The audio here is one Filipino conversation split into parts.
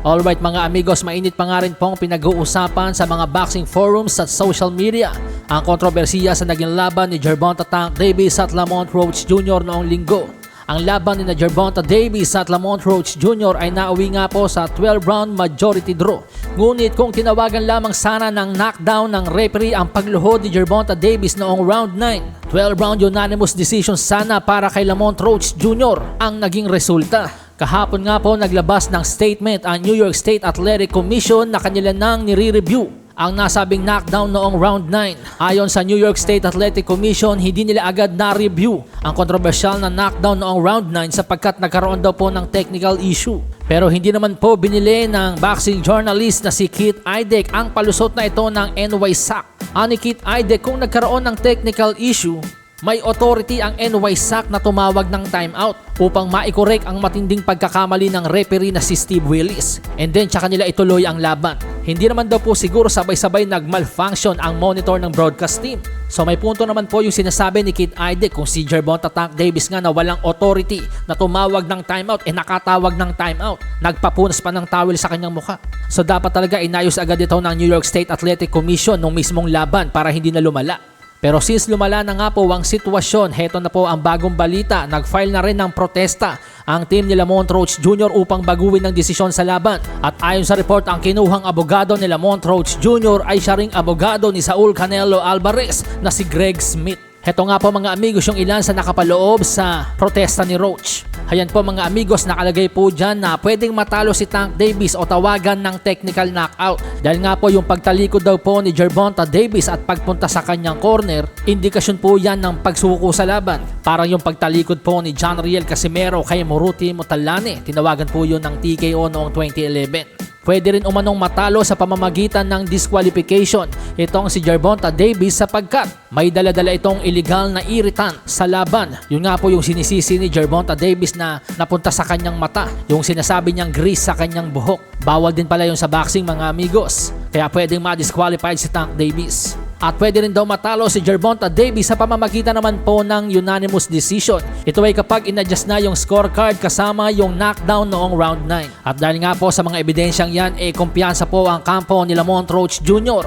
Alright mga amigos, mainit pa nga rin pong pinag-uusapan sa mga boxing forums at social media ang kontrobersiya sa naging laban ni Gervonta Tank Davis at Lamont Roach Jr. noong linggo. Ang laban ni Gervonta Davis at Lamont Roach Jr. ay nauwi nga po sa 12-round majority draw. Ngunit kung tinawagan lamang sana ng knockdown ng referee ang pagluhod ni Gervonta Davis noong round 9, 12-round unanimous decision sana para kay Lamont Roach Jr. ang naging resulta. Kahapon nga po naglabas ng statement ang New York State Athletic Commission na kanila nang nire-review ang nasabing knockdown noong round 9. Ayon sa New York State Athletic Commission, hindi nila agad na-review ang kontrobersyal na knockdown noong round 9 sapagkat nagkaroon daw po ng technical issue. Pero hindi naman po binili ng boxing journalist na si Keith Idek ang palusot na ito ng NY SAC. Ani Keith Idek kung nagkaroon ng technical issue, may authority ang NYSAC na tumawag ng timeout upang maikorek ang matinding pagkakamali ng referee na si Steve Willis. And then tsaka nila ituloy ang laban. Hindi naman daw po siguro sabay-sabay nag-malfunction ang monitor ng broadcast team. So may punto naman po yung sinasabi ni Kid Idek kung si Gervonta Tank Davis nga na walang authority na tumawag ng timeout eh nakatawag ng timeout. Nagpapunas pa ng towel sa kanyang mukha. So dapat talaga inayos agad ito ng New York State Athletic Commission nung mismong laban para hindi na lumala. Pero since lumala na nga po ang sitwasyon, heto na po ang bagong balita. Nag-file na rin ng protesta ang team ni Lamont Roach Jr. upang baguhin ng desisyon sa laban. At ayon sa report, ang kinuhang abogado ni Lamont Roach Jr. ay siya ring abogado ni Saul Canelo Alvarez na si Greg Smith. Heto nga po mga amigos yung ilan sa nakapaloob sa protesta ni Roach. Hayan po mga amigos, nakalagay po dyan na pwedeng matalo si Tank Davis o tawagan ng technical knockout. Dahil nga po yung pagtalikod daw po ni Gervonta Davis at pagpunta sa kanyang corner, indikasyon po yan ng pagsuko sa laban. Parang yung pagtalikod po ni John Riel Casimero kay Moruti Mutalane, tinawagan po yun ng TKO noong 2011. Pwede rin umanong matalo sa pamamagitan ng disqualification itong si Gervonta Davis sapagkat may daladala itong illegal na irritant sa laban. Yun nga po yung sinisisi ni Gervonta Davis na napunta sa kanyang mata. Yung sinasabi niyang grease sa kanyang buhok. Bawal din pala yung sa boxing mga amigos. Kaya pwedeng ma-disqualified si Tank Davis. At pwede rin daw matalo si Gervonta Davis sa pamamagitan naman po ng unanimous decision. Ito ay kapag inadjust na yung scorecard kasama yung knockdown noong round 9. At dahil nga po sa mga ebidensyang yan, eh kumpiyansa po ang kampo ni Lamont Roach Jr.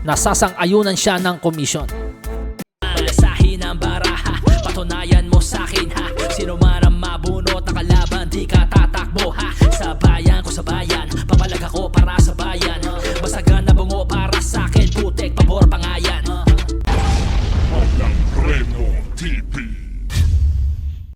na sasang-ayunan siya ng komisyon.